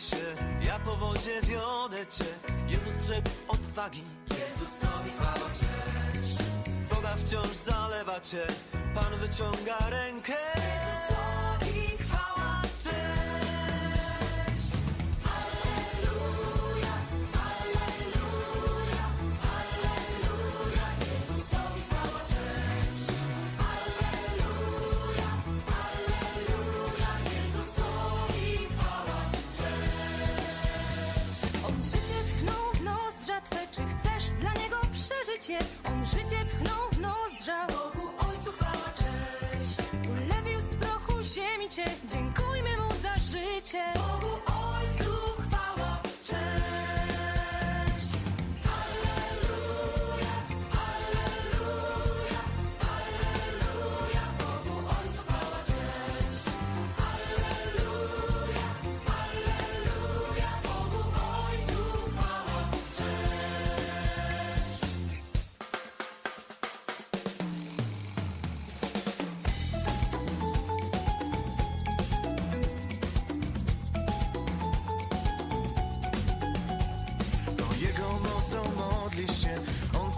Się, ja po wodzie wiodę cię. Jezus rzekł odwagi. Jezusowi chwała cześć. Woda wciąż zalewa cię. Pan wyciąga rękę. on życie tchnął w nozdrza. Bogu Ojcu chwała cześć. Ulewił z prochu ziemi cię, dziękujmy mu za życie. Bogu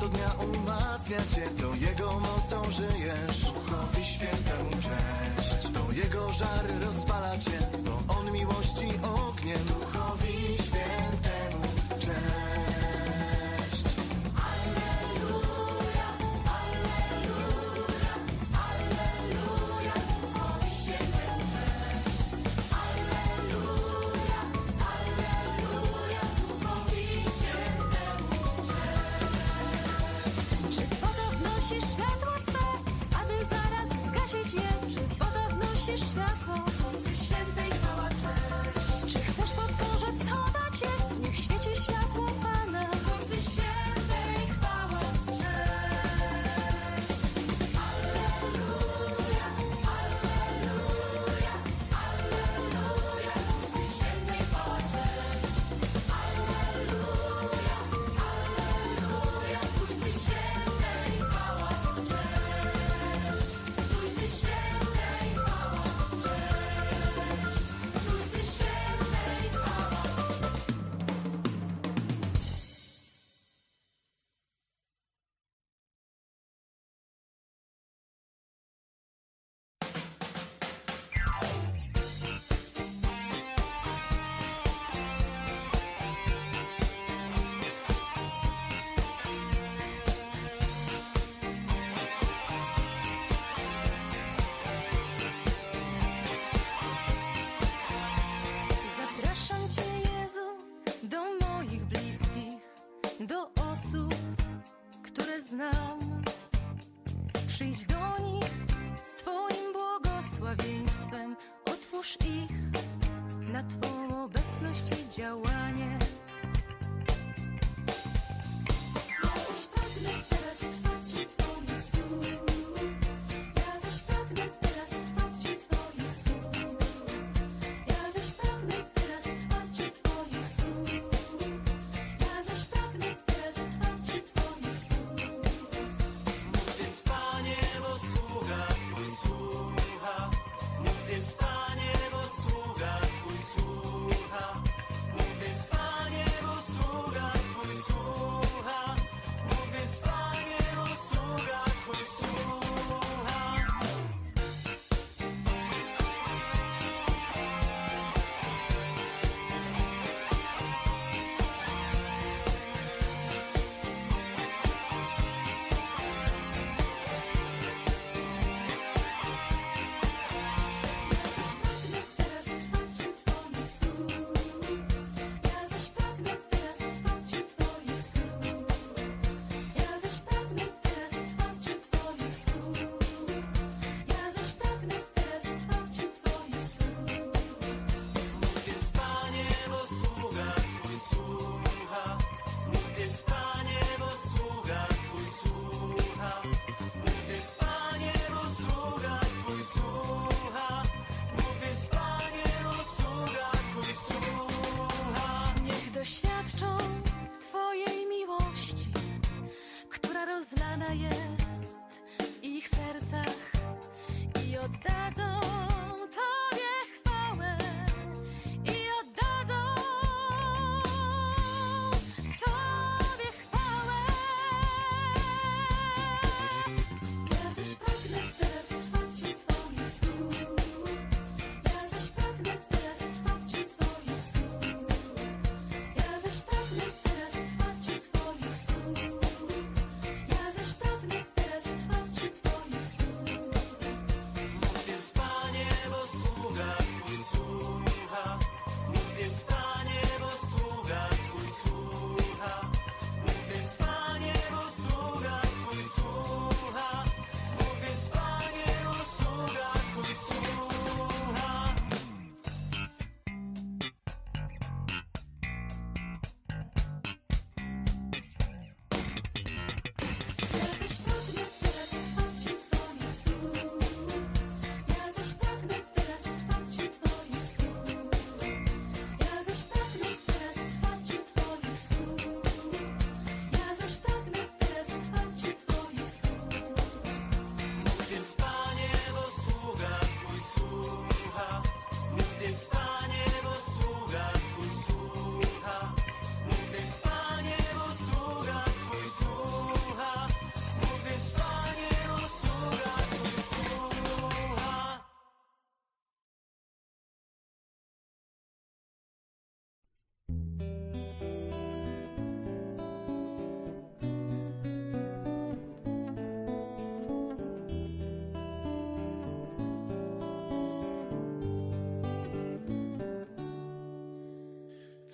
co dnia umacnia cię To jego mocą żyjesz. Duchowi świętemu cześć. To jego żary rozpala cię To on miłości ogniem. Duchowi świętemu cześć. przyjdź do nich.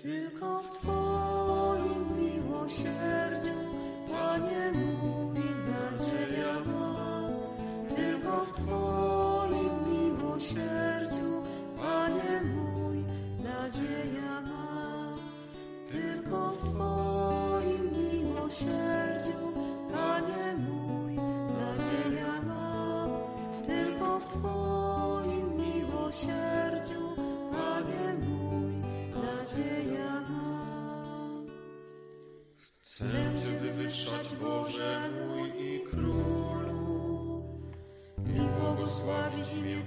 Tylko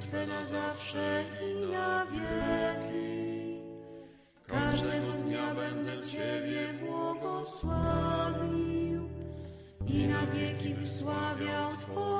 Twe na zawsze i na wieki. Każdego dnia będę Ciebie błogosławił i na wieki wysławiał Twoje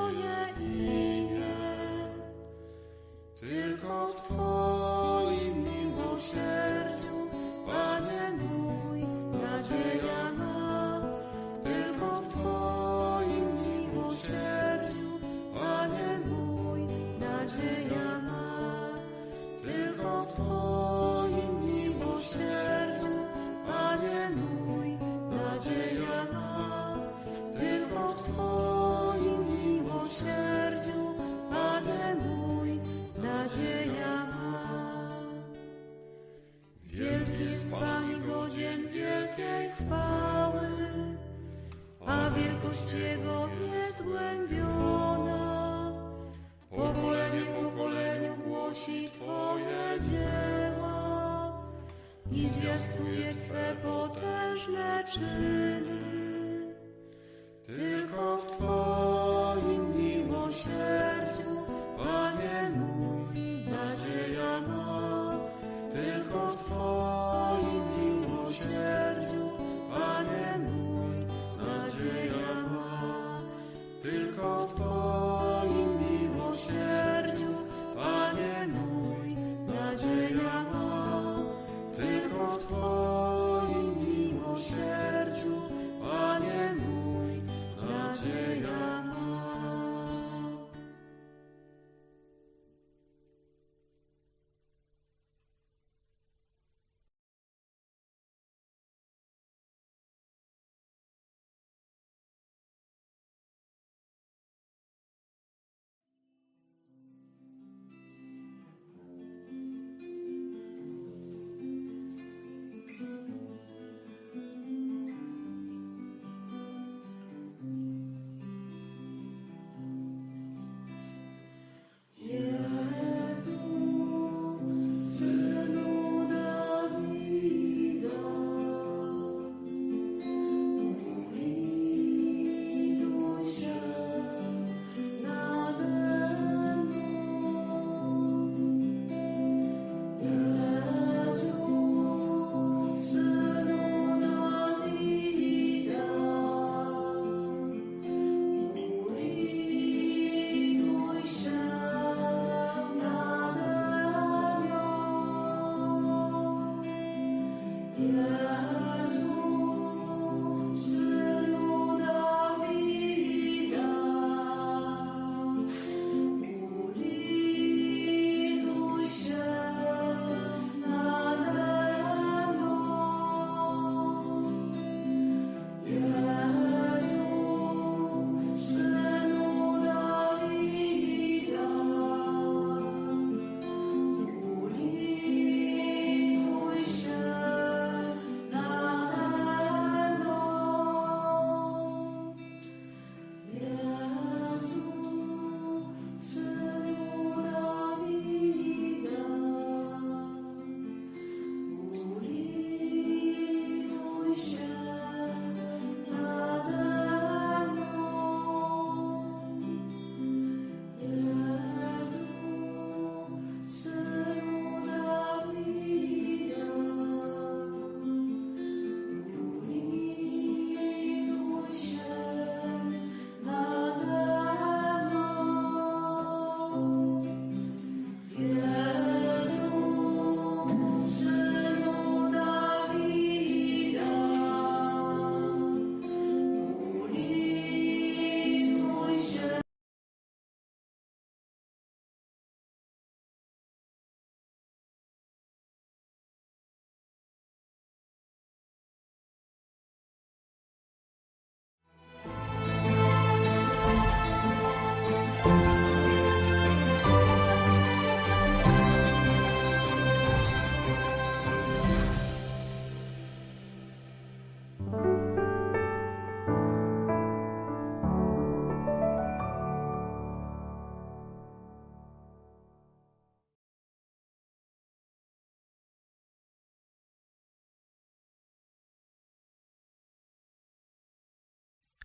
jest Pan godzien wielkiej chwały, a wielkość Jego niezgłębiona. Pokolenie pokoleniu głosi Twoje dzieła i zwiastuje Twe potężne czyny. Tylko w Twoim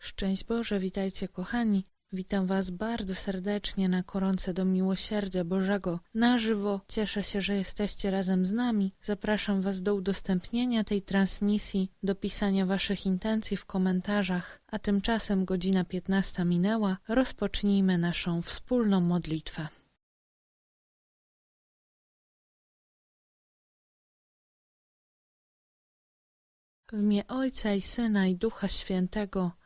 Szczęść Boże, witajcie kochani. Witam Was bardzo serdecznie na koronce do miłosierdzia Bożego na żywo. Cieszę się, że jesteście razem z nami. Zapraszam Was do udostępnienia tej transmisji, do pisania Waszych intencji w komentarzach. A tymczasem godzina 15 minęła. Rozpocznijmy naszą wspólną modlitwę. W imię Ojca i Syna i Ducha Świętego.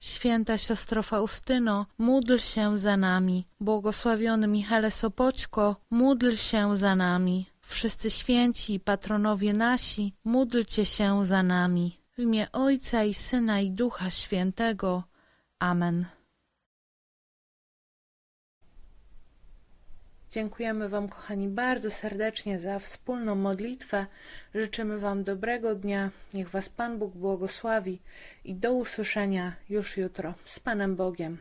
Święta siostro Faustyno, módl się za nami. Błogosławiony Michale Sopoćko, módl się za nami. Wszyscy święci i patronowie nasi, módlcie się za nami. W imię Ojca i Syna i Ducha Świętego. Amen. Dziękujemy Wam, kochani, bardzo serdecznie za wspólną modlitwę. Życzymy Wam dobrego dnia. Niech Was Pan Bóg błogosławi i do usłyszenia już jutro. Z Panem Bogiem.